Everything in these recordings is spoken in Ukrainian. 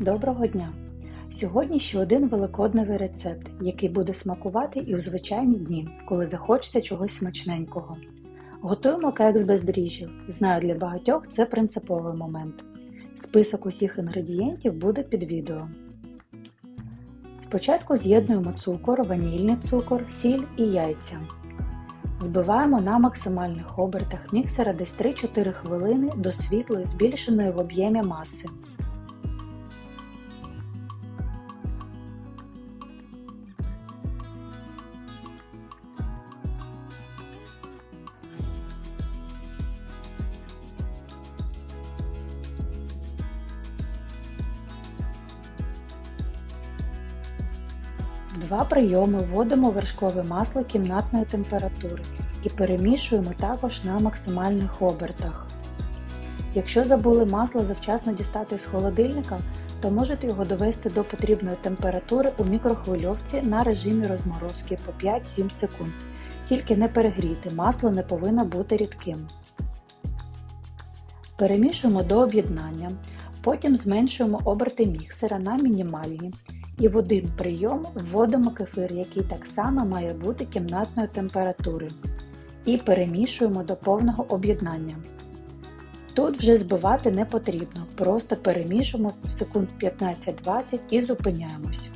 Доброго дня! Сьогодні ще один великодневий рецепт, який буде смакувати і у звичайні дні, коли захочеться чогось смачненького. Готуємо кекс без дріжджів. Знаю, для багатьох це принциповий момент. Список усіх інгредієнтів буде під відео. Спочатку з'єднуємо цукор, ванільний цукор, сіль і яйця. Збиваємо на максимальних обертах міксера десь 3-4 хвилини до світлої, збільшеної в об'ємі маси. Два прийоми вводимо вершкове масло кімнатної температури і перемішуємо також на максимальних обертах. Якщо забули масло завчасно дістати з холодильника, то можете його довести до потрібної температури у мікрохвильовці на режимі розморозки по 5-7 секунд. Тільки не перегріти, масло не повинно бути рідким. Перемішуємо до об'єднання, потім зменшуємо оберти міксера на мінімальні і в один прийом вводимо кефир, який так само має бути кімнатної температури, і перемішуємо до повного об'єднання. Тут вже збивати не потрібно, просто перемішуємо секунд 15-20 і зупиняємось.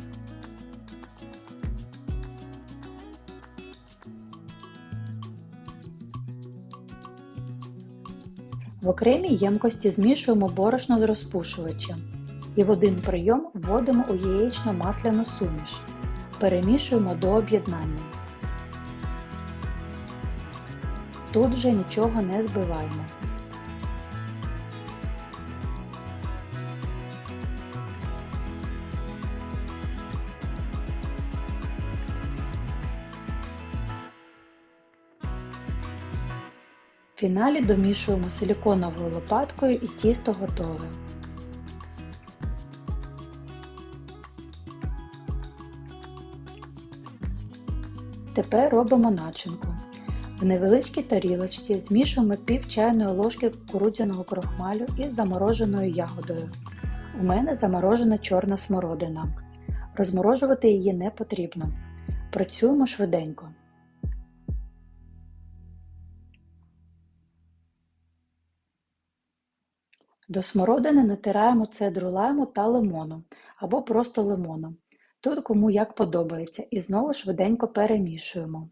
В окремій ємкості змішуємо борошно з розпушувачем і в один прийом вводимо у яєчно-масляну суміш. Перемішуємо до об'єднання. Тут вже нічого не збиваємо. В фіналі домішуємо силіконовою лопаткою і тісто готове. Тепер робимо начинку. В невеличкій тарілочці змішуємо пів чайної ложки кукурудзяного крохмалю із замороженою ягодою. У мене заморожена чорна смородина. Розморожувати її не потрібно. Працюємо швиденько. До смородини натираємо цедру лайму та лимону або просто лимоном. Тут кому як подобається і знову швиденько перемішуємо.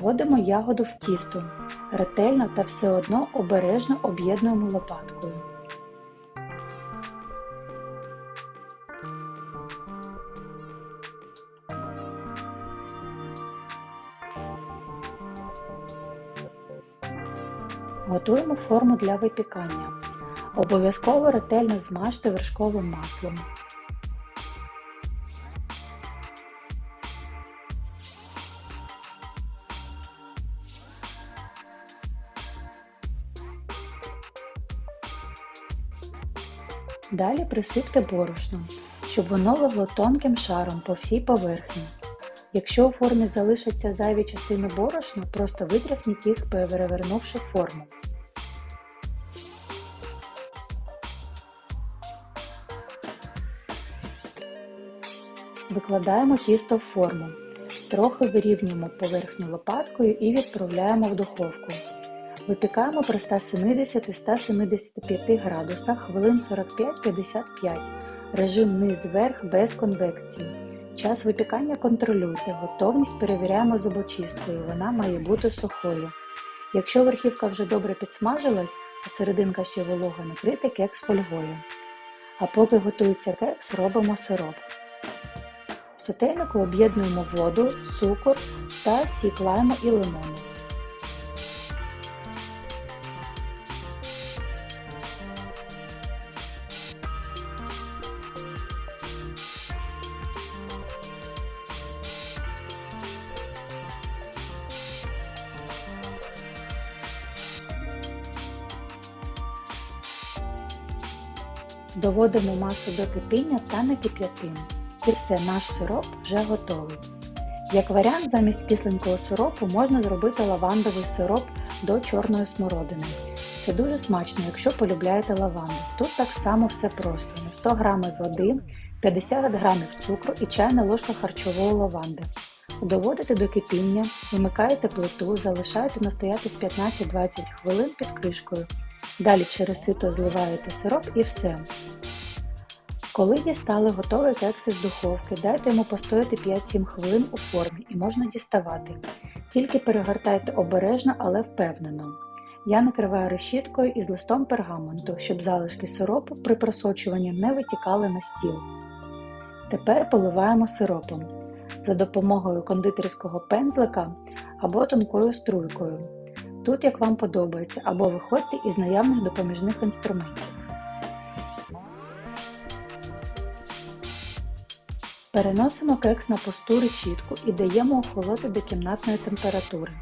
Вводимо ягоду в тісто. Ретельно та все одно обережно об'єднуємо лопаткою. Готуємо форму для випікання. Обов'язково ретельно змажте вершковим маслом. Далі присипте борошном, щоб воно легло тонким шаром по всій поверхні. Якщо у формі залишаться зайві частини борошна, просто витряхніть їх, перевернувши форму. Викладаємо тісто в форму. Трохи вирівнюємо поверхню лопаткою і відправляємо в духовку. Випікаємо при 170-175 градусах хвилин 45-55. Режим низ-верх без конвекції. Час випікання контролюйте. Готовність перевіряємо зубочисткою. Вона має бути сухою. Якщо верхівка вже добре підсмажилась, а серединка ще волога, накрити кекс фольгою. А поки готується кекс, робимо сироп. В сотейнику об'єднуємо воду, цукор та сік лайму і лимону. Доводимо масу до кипіння та не кип'ятимо. І все, наш сироп вже готовий. Як варіант, замість кисленького сиропу можна зробити лавандовий сироп до чорної смородини. Це дуже смачно, якщо полюбляєте лаванду. Тут так само все просто. На 100 г води, 50 г цукру і чайна ложка харчової лаванди. Доводите до кипіння, вимикаєте плиту, залишаєте настоятись 15-20 хвилин під кришкою. Далі через сито зливаєте сироп і все. Коли дістали готовий кекси з духовки, дайте йому постояти 5-7 хвилин у формі і можна діставати. Тільки перегортайте обережно, але впевнено. Я накриваю решіткою із листом пергаменту, щоб залишки сиропу при просочуванні не витікали на стіл. Тепер поливаємо сиропом за допомогою кондитерського пензлика або тонкою струйкою. Тут як вам подобається, або виходьте із наявних допоміжних інструментів. Переносимо кекс на пусту решітку і даємо охолоти до кімнатної температури.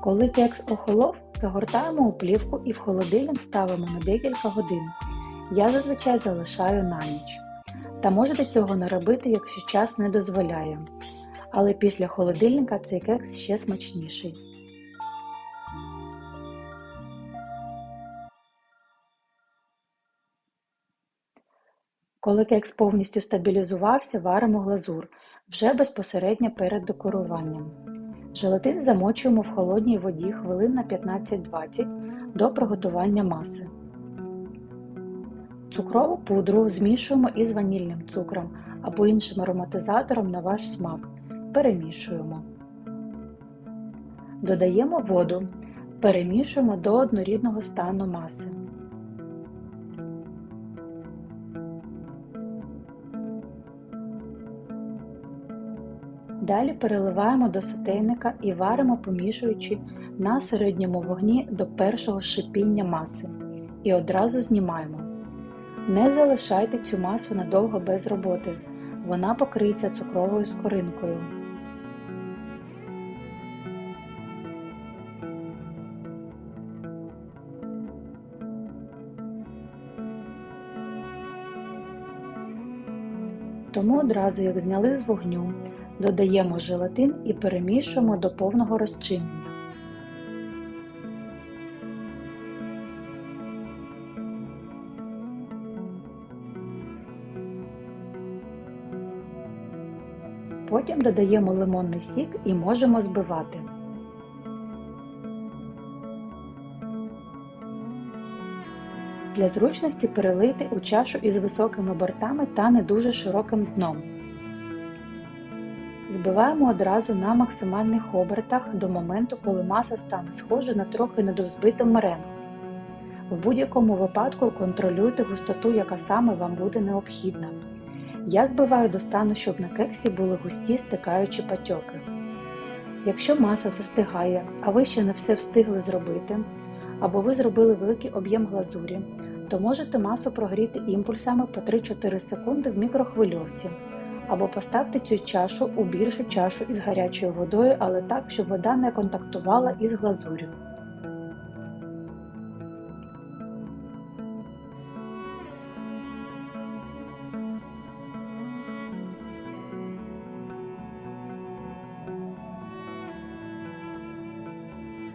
Коли кекс охолов, загортаємо у плівку і в холодильник ставимо на декілька годин. Я зазвичай залишаю на ніч. Та можете цього не робити, якщо час не дозволяє. Але після холодильника цей кекс ще смачніший. Коли кекс повністю стабілізувався, варимо глазур вже безпосередньо перед декоруванням. Желатин замочуємо в холодній воді хвилин на 15-20 до приготування маси. Цукрову пудру змішуємо із ванільним цукром або іншим ароматизатором на ваш смак. Перемішуємо. Додаємо воду. Перемішуємо до однорідного стану маси. Далі переливаємо до сотейника і варимо, помішуючи на середньому вогні до першого шипіння маси. І одразу знімаємо. Не залишайте цю масу надовго без роботи, вона покриється цукровою скоринкою. Тому одразу, як зняли з вогню, додаємо желатин і перемішуємо до повного розчинення. Потім додаємо лимонний сік і можемо збивати. Для зручності перелийте у чашу із високими бортами та не дуже широким дном. Збиваємо одразу на максимальних обертах до моменту, коли маса стане схожа на трохи недозбиту меренгу. В будь-якому випадку контролюйте густоту, яка саме вам буде необхідна. Я збиваю до стану, щоб на кексі були густі стикаючі патьоки. Якщо маса застигає, а ви ще не все встигли зробити, або ви зробили великий об'єм глазурі, то можете масу прогріти імпульсами по 3-4 секунди в мікрохвильовці. Або поставте цю чашу у більшу чашу із гарячою водою, але так, щоб вода не контактувала із глазурю.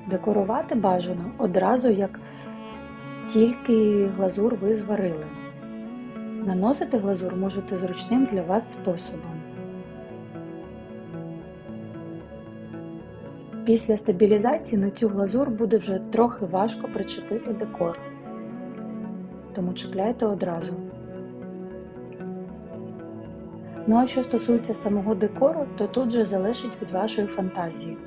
Декорувати бажано одразу, як тільки глазур ви зварили. Наносити глазур можете зручним для вас способом. Після стабілізації на цю глазур буде вже трохи важко причепити декор, тому чіпляйте одразу. Ну а що стосується самого декору, то тут же залежить від вашої фантазії.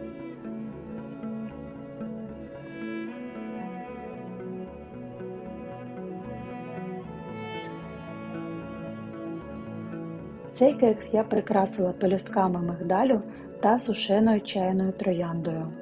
Цей кекс я прикрасила пелюстками мигдалю та сушеною чайною трояндою.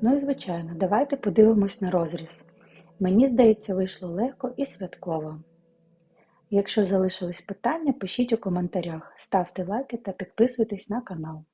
Ну і звичайно, давайте подивимось на розріз. Мені здається, вийшло легко і святково. Якщо залишились питання, пишіть у коментарях, ставте лайки та підписуйтесь на канал.